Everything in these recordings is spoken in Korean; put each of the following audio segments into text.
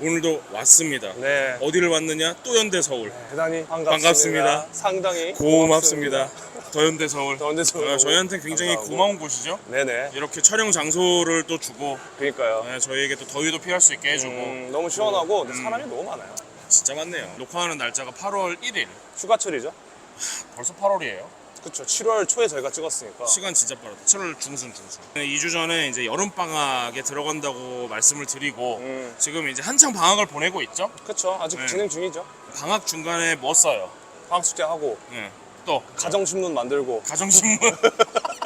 오늘도 왔습니다. 네. 어디를 왔느냐? 또 현대 서울. 대단히 반갑습니다. 반갑습니다. 상당히 고맙습니다. 더 현대 서울. 더 현대 서울. 어, 저희한테 굉장히 감사하고. 고마운 곳이죠. 네네. 이렇게 촬영 장소를 또 주고 그러니까요. 네, 저희에게 또 더위도 피할 수 있게 해주고 음, 너무 시원하고 근데 사람이 너무 많아요. 진짜 많네요. 녹화하는 날짜가 8월 1일. 휴가철이죠? 벌써 8월이에요. 그쵸. 7월 초에 저희가 찍었으니까. 시간 진짜 빠르다. 7월 중순 중순. 2주 전에 이제 여름 방학에 들어간다고 말씀을 드리고 음. 지금 이제 한창 방학을 보내고 있죠. 그쵸. 아직 네. 진행 중이죠. 방학 중간에 뭐 써요? 방학 숙제하고 네. 또 가정신문 만들고 가정신문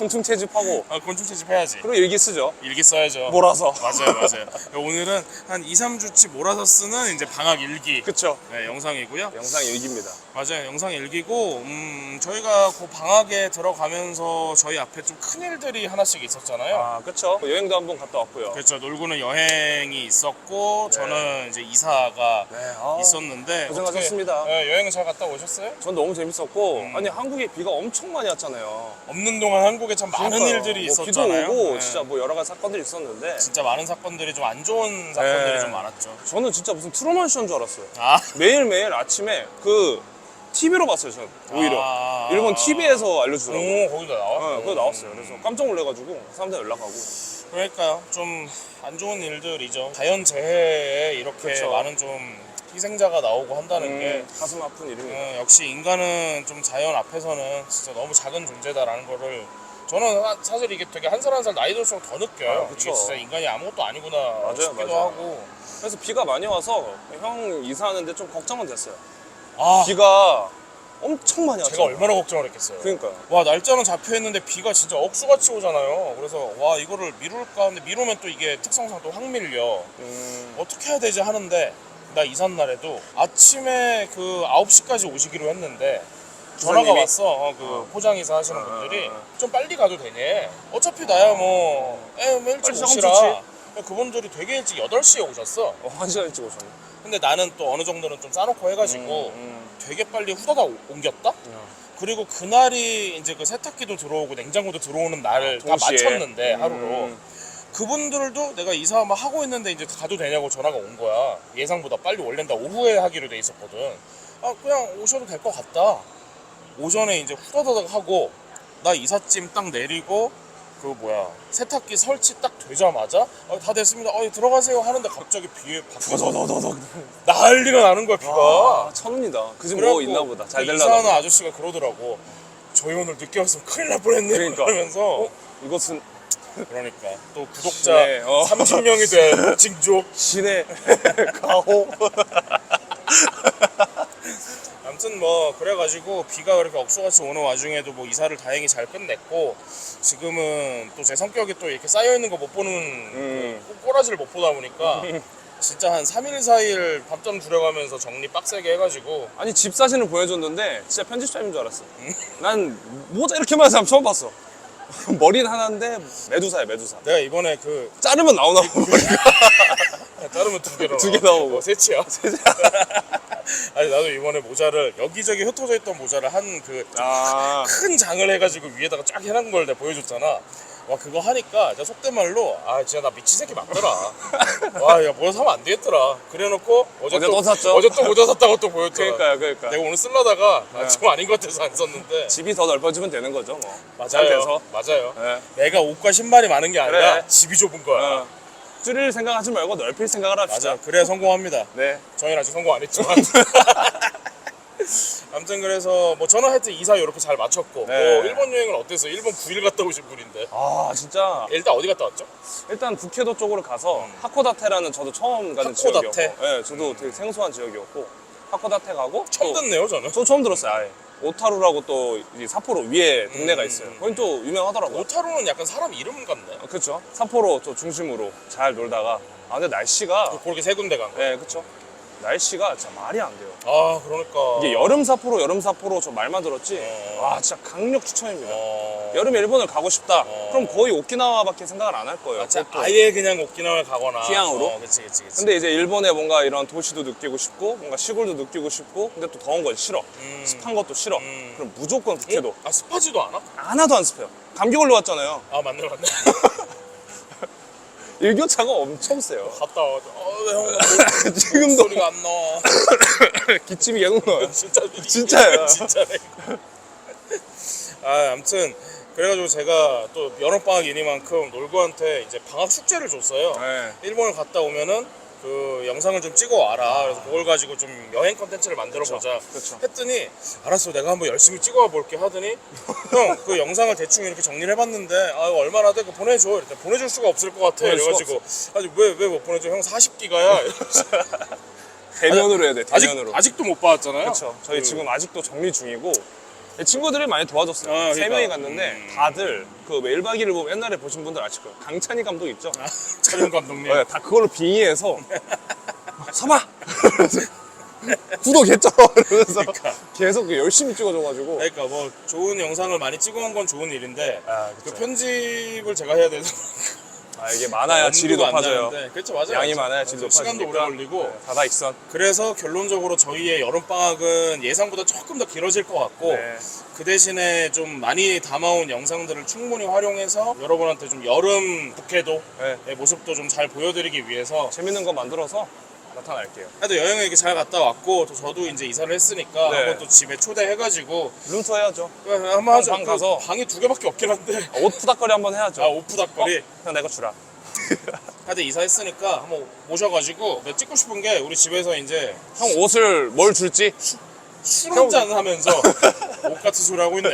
곤충 채집하고 아, 곤충 채집해야지. 그리고 일기 쓰죠. 일기 써야죠. 몰아서. 맞아요, 맞아요. 오늘은 한 2, 3주치 몰아서 쓰는 이제 방학 일기 그쵸. 네, 영상이고요. 영상 일기입니다. 맞아요, 영상 일기고 음, 저희가 그 방학에 들어가면서 저희 앞에 좀 큰 일들이 하나씩 있었잖아요. 아, 그쵸. 여행도 한번 갔다 왔고요. 그렇죠. 놀고는 여행이 있었고 네. 저는 이제 이사가 네. 아, 있었는데 고생하셨습니다. 어떻게, 네, 여행은 잘 갔다 오셨어요? 전 너무 재밌었고 음. 아니 한국에 비가 엄청 많이 왔잖아요. 없는 동안 한국에 참 많은 그러니까요. 일들이 뭐 있었잖아요. 비도 오고 네. 진짜 뭐 여러 가지 사건들이 있었는데 진짜 많은 사건들이 좀 안 좋은 사건들이 네. 좀 많았죠. 저는 진짜 무슨 트루먼 쇼인 줄 알았어요. 아, 매일매일 아침에 그 TV로 봤어요, 저는 오히려. 아. 일본 TV에서 알려주더라고요. 오, 거기다 나와? 네, 그거 나왔어요. 그래서 깜짝 놀래가지고 사람들 연락하고. 그러니까요. 좀 안 좋은 일들이죠. 자연 재해에 이렇게 그쵸. 많은 좀 희생자가 나오고 한다는 음, 게 가슴 아픈 일입니다. 어, 역시 인간은 좀 자연 앞에서는 진짜 너무 작은 존재다라는 거를 저는 사- 사실 이게 되게 한 살 한 살 나이 들수록 더 느껴요. 아, 이게 그쵸. 진짜 인간이 아무것도 아니구나 맞아요, 싶기도 맞아요. 하고. 그래서 비가 많이 와서 형 이사하는데 좀 걱정은 됐어요. 아, 비가 엄청 많이 왔죠. 제가 얼마나 걱정을 했겠어요. 그러니까요. 와 날짜는 잡혀 있는데 비가 진짜 억수같이 오잖아요. 그래서 와 이거를 미룰까 하는데 미루면 또 이게 특성상 또 확 밀려. 음, 어떻게 해야 되지 하는데 나 이삿 날에도 아침에 그 9시까지 오시기로 했는데 전화가 부장님이? 왔어. 어, 그 포장이사 하시는 어, 분들이 어, 어. 좀 빨리 가도 되니? 어차피 나야 뭐, 에, 뭐 일찍 빨리 시작하면 오시라. 그분들이 되게 일찍 8시에 오셨어. 어, 한 시간 일찍 오셨네. 근데 나는 또 어느 정도는 좀 싸놓고 해가지고 음, 되게 빨리 후다닥 오- 옮겼다? 음. 그리고 그날이 이제 그 세탁기도 들어오고 냉장고도 들어오는 날을 다 동시에. 맞췄는데 하루로 음. 그분들도 내가 이사 막 하고 있는데 이제 가도 되냐고 전화가 온 거야 예상보다 빨리 원래는 나 오후에 하기로 돼 있었거든 아 그냥 오셔도 될 것 같다 오전에 이제 후다다닥 하고 나 이삿짐 딱 내리고 그 뭐야 세탁기 설치 딱 되자마자 아, 다 됐습니다 아, 들어가세요 하는데 갑자기 비에 더더더더. 난리가 나는 거야 비가 아, 천운이다. 그 집 뭐 그래갖고 있나 보다. 잘 그 될라나. 이사하는. 아저씨가 그러더라고 저희 오늘 늦게 왔으면 큰일 날 뻔했네 그러니까. 그러면서 어? 이것은 그러니까 또 구독자 네, 어. 30명이 된 징조 신의 가호. 아무튼 뭐 그래가지고 비가 그렇게 억수같이 오는 와중에도 뭐 이사를 다행히 잘 끝냈고 지금은 또 제 성격이 또 이렇게 쌓여있는 거 못 보는 음. 그 꼬라지를 못 보다 보니까 진짜 한 3일 4일 밤잠 줄여가면서 정리 빡세게 해가지고 아니 집 사진을 보여줬는데 진짜 편집자인 줄 알았어. 난 모자 이렇게 많은 사람 처음 봤어. 머리는 하나인데 메두사야 메두사. 내가 이번에 그 자르면 나오나? 자르면 두 개로 두개 나오고. 어, 세치야 아니 나도 이번에 모자를 여기저기 흩어져 있던 모자를 한그 아. 큰 장을 해가지고 위에다가 쫙 해놓은 걸 내가 보여줬잖아. 와 그거 하니까 진짜 속된 말로 아 진짜 나 미친 새끼 맞더라. 와야 모자 사면 안 되겠더라. 그래놓고 어제, 어제 또, 또 샀죠? 어제 또 모자 샀다고 또 보였잖아. 그러니까요, 그러니까. 내가 오늘 아, 네. 좀 아닌 것 같아서 안 썼는데 집이 더 넓어지면 되는 거죠, 뭐. 잘 맞아요. 돼서. 맞아요. 네. 내가 옷과 신발이 많은 게 아니라 그래. 집이 좁은 거야. 어. 줄일 생각하지 말고 넓힐 생각을 합시다. 맞아. 그래야 성공합니다. 네. 저희는 아직 성공 안 했지만. 아무튼 그래서 뭐 저는 하여튼 이사 이렇게 잘 마쳤고 네. 뭐 일본 여행은 어땠어요? 일본 9일 갔다 오신 분인데 아, 진짜. 일단 어디 갔다 왔죠? 일단 북해도 쪽으로 가서 하코다테라는 저도 처음 가는 음. 하코다테? 지역이었고. 네, 저도 되게 생소한 지역이었고. 하코다테 가고. 처음 또- 듣네요 저는 저 처음 들었어요, 아예. 오타루라고 또이 삿포로 위에 동네가 음. 있어요. 거긴 또 유명하더라고요. 오타루는 약간 사람 이름 같네 어, 그쵸. 삿포로 또 중심으로 잘 놀다가. 아, 근데 날씨가. 그렇게 세 군데 간 거. 네, 그쵸. 날씨가 진짜 말이 안 돼요. 아 그러니까 이게 여름 삿포로, 여름 삿포로 저 말만 들었지. 어. 와, 진짜 강력 추천입니다. 어... 여름에 일본을 가고 싶다. 어. 그럼 거의 오키나와밖에 생각을 안 할 거예요. 아, 진짜. 아예 그냥 오키나와를 가거나 휴양으로? 어, 그치 그치 그치 근데 이제 일본의 뭔가 이런 도시도 느끼고 싶고 뭔가 시골도 느끼고 싶고 근데 또 더운 건 싫어 음. 습한 것도 싫어 음. 그럼 무조건 북해도 어? 아 습하지도 않아? 하나도 안 습해요 감기 걸려왔잖아요 아 맞네 맞네 일교차가 엄청 세요. 갔다 와서 어왜 형? 지금도 소리가 안 나와. 기침이 계속 나와요. 진짜 진짜예요. 이거. 아 아무튼 그래가지고 제가 또 여름 방학이니만큼 놀고한테 이제 방학 숙제를 줬어요. 네. 일본을 갔다 오면은 그 영상을 좀 찍어 와라. 그래서 그걸 가지고 좀 여행 컨텐츠를 만들어 보자. 그쵸. 했더니 알았어, 내가 한번 열심히 찍어 볼게 하더니 형 그 영상을 대충 이렇게 정리를 해봤는데 아 이거 얼마나 돼? 그 보내줘. 이랬더니 보내줄 수가 없을 것 같아. 보내줄 이래가지고 아니 왜왜 못 보내줘? 형 40기가야. 대면으로 해야 돼. 아직 대면으로. 아직도 못 받았잖아요. 그렇죠. 저희 그- 지금 아직도 정리 중이고 친구들이 많이 도와줬어요. 아, 세 그러니까. 명이 갔는데 음. 다들 그 1박 2일 보면 옛날에 보신 분들 아실 거예요. 강찬희 감독 있죠? 아, 촬영 감독님. 네, 다 그걸로 빙의해서 서봐! 구독했죠? 이러면서 그러니까. 계속 그 열심히 찍어줘가지고 그러니까 뭐 좋은 영상을 많이 찍어온 건 좋은 일인데 아, 그. 편집을 제가 해야 돼서 아, 이게 많아야 질이 엄두가 안 높아져요. 나는데. 그렇죠 맞아요. 양이. 많아야 질이 그래서 시간도 오래 높아지니까. 걸리고 네, 다다 익선. 그래서 결론적으로 저희의 여름 방학은 예상보다 조금 더 길어질 것 같고 네. 그 대신에 좀 많이 담아온 영상들을 충분히 활용해서 여러분한테 좀 여름 북해도의 네. 모습도 좀 잘 보여드리기 위해서 재밌는 거 만들어서 나타날게요. 하여튼 여행을 이렇게 잘 갔다 왔고 또 저도 이제 이사를 했으니까 네. 한번 또 집에 초대해가지고 룸투어 해야죠. 한번 하자. 방 가서. 그 방이 두 개밖에 없긴 한데 옷 푸닥거리 한번 해야죠. 아 오프닥거리 어? 그냥 내가 주라. 하여튼 이사했으니까 한번 모셔가지고 내가 찍고 싶은 게 우리 집에서 이제 형 옷을 뭘 줄지? 술 한잔 하면서 옷 같은 소리 하고 있네.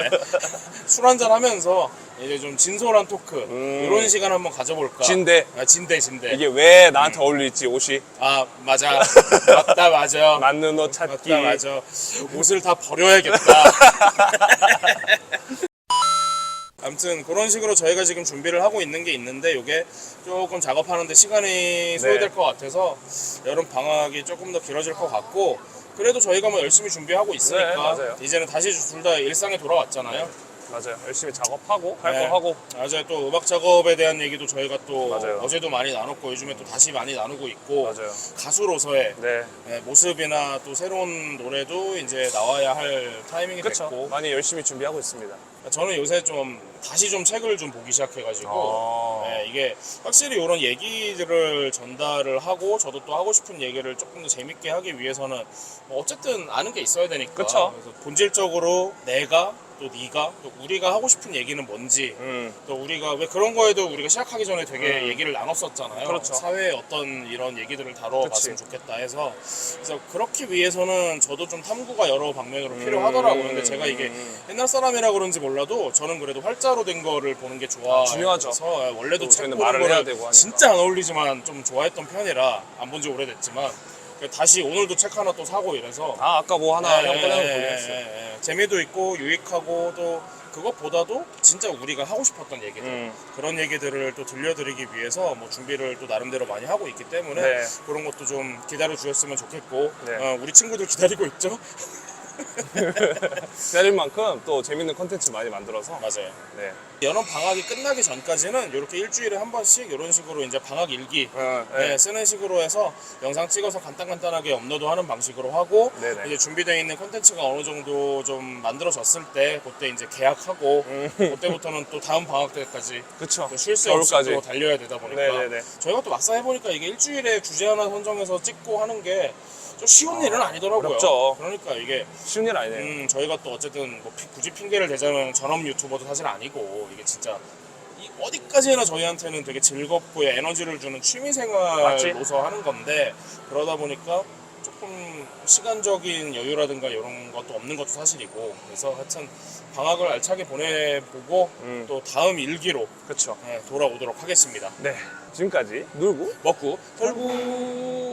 술 한잔 하면서 이제 좀 진솔한 토크 음. 이런 시간 한번 가져볼까? 진대. 아, 진대 진대. 이게 왜 나한테 어울릴지 옷이? 아 맞아. 맞다 맞아. 맞는 옷 찾기. 맞다 맞아. 옷을 다 버려야겠다. 아무튼 그런 식으로 저희가 지금 준비를 하고 있는 게 있는데 이게 조금 작업하는데 시간이 소요될 것 같아서 여름 방학이 조금 더 길어질 것 같고 그래도 저희가 뭐 열심히 준비하고 있으니까 네, 맞아요. 이제는 다시 둘 다 일상에 돌아왔잖아요. 맞아요. 열심히 작업하고 할 네. 거 하고. 맞아요. 또 음악 작업에 대한 얘기도 저희가 또 맞아요. 어제도 많이 나눴고 요즘에 또 다시 많이 나누고 있고 맞아요. 가수로서의 네. 네, 모습이나 또 새로운 노래도 이제 나와야 할 타이밍이 그렇죠. 됐고 많이 열심히 준비하고 있습니다. 저는 요새 좀 다시 좀 책을 좀 보기 시작해가지고 아. 네, 이게 확실히 이런 얘기들을 전달을 하고 저도 또 하고 싶은 얘기를 조금 더 재밌게 하기 위해서는 뭐 어쨌든 아는 게 있어야 되니까 그쵸. 그래서 본질적으로 내가 또 네가 또 우리가 하고 싶은 얘기는 뭔지 음. 또 우리가 왜 그런 거에도 우리가 시작하기 전에 되게 음. 얘기를 나눴었잖아요. 그렇죠. 사회의 어떤 이런 얘기들을 다뤄봤으면. 좋겠다 해서 그래서 그렇기 위해서는 저도 좀 탐구가 여러 방면으로 필요하더라고요. 근데 제가 이게 음. 옛날 사람이라 그런지 몰라도 저는 그래도 활자 로 된 거를 보는 게 좋아. 아, 중요하죠. 그래서 원래도 또 책 저희는 보는 말을 거를 해야 되고 하니까. 진짜 안 어울리지만 좀 좋아했던 편이라 안 본 지 오래됐지만 다시 오늘도 책 하나 또 사고 이래서 아 아까 뭐 하나 예, 형 꺼내서 예, 보긴 예, 했어요. 예, 예. 재미도 있고 유익하고 또 그것보다도 진짜 우리가 하고 싶었던 얘기들 음. 그런 얘기들을 또 들려드리기 위해서 뭐 준비를 또 나름대로 많이 하고 있기 때문에 네. 그런 것도 좀 기다려 주셨으면 좋겠고 네. 어, 우리 친구들 기다리고 있죠? 기다릴 만큼 또 재밌는 컨텐츠 많이 만들어서 맞아요. 네. 여름 방학이 끝나기 전까지는 이렇게 일주일에 한 번씩 이런 식으로 이제 방학 일기 어, 네, 네. 쓰는 식으로 해서 영상 찍어서 간단간단하게 업로드하는 방식으로 하고 네네. 이제 준비되어 있는 콘텐츠가 어느 정도 좀 만들어졌을 때 그때 이제 계약하고 음. 그때부터는 또 다음 방학 때까지 그쵸. 쉴새 없이 겨울까지. 또 달려야 되다 보니까 네네네. 저희가 또 막상 해보니까 이게 일주일에 주제 하나 선정해서 찍고 하는 게 좀 쉬운 일은 아니더라고요. 어렵죠. 그러니까 이게 쉬운 일 아니네요. 음, 저희가 또 어쨌든 뭐 피- 굳이 핑계를 대자면 전업 유튜버도 사실 아니고 이게 진짜 이 어디까지나 저희한테는 되게 즐겁고 에너지를 주는 맞지? 취미생활로서 하는 건데 그러다 보니까 조금 시간적인 여유라든가 이런 것도 없는 것도 사실이고 그래서 하여튼 방학을 알차게 보내보고 음. 또 다음 일기로 그쵸. 네, 돌아오도록 하겠습니다. 네. 지금까지 놀고 먹고 털고